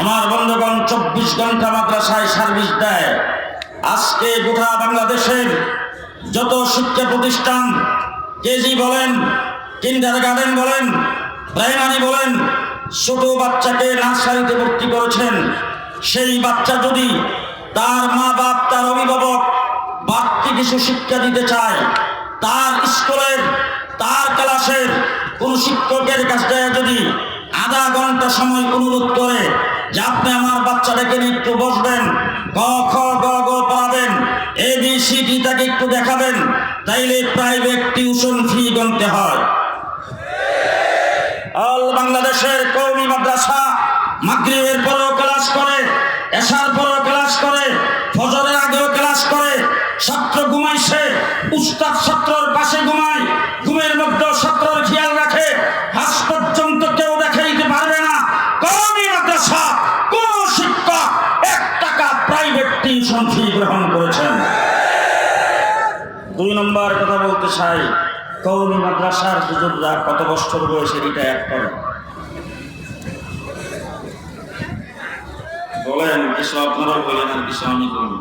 আমার বন্ধুগণ, চব্বিশ ঘণ্টা মাদ্রাসায় সার্ভিস দেয়। আজকে গোটা বাংলাদেশের যত শিক্ষা প্রতিষ্ঠান, কেজি বলেন কিন্ডার গার্ডেন বলেন প্রাইমারি বলেন, ছোট বাচ্চাকে নার্সারিতে ভর্তি করেছেন, সেই বাচ্চা যদি তার মা বাপ, তার অভিভাবক বাড়তি কিছু শিক্ষা দিতে চায়, তার স্কুলের, তার ক্লাসের কোন শিক্ষকের কাছ যদি আধা ঘণ্টা সময় অনুরোধ করে যে আপনি আমার বাচ্চাটাকে নিয়ে একটু বসবেন ক খ, গ গ পড়াবেন এ বি সি ডি তাকে একটু দেখাবেন, তাইলে প্রাইভেট টিউশন ফি গুনতে হয়। অল বাংলাদেশের কৌমি মাদ্রাসা মাগরিবের পরেও ক্লাস করে, এশার পরেও ক্লাস করে, ফজরের আগেও ক্লাস করে, ছাত্র ঘুমাইছে, উস্তাদ ছাত্রর টিউশন ফি গ্রহণ করেছেন। দুই নম্বর কথা বলতে চাই কৌমি মাদ্রাসার হুজুররা কত বছর বয়সে রিটায়ার করে বলেন কিছু আপনারাও বলেন আর কিছু আমি বলব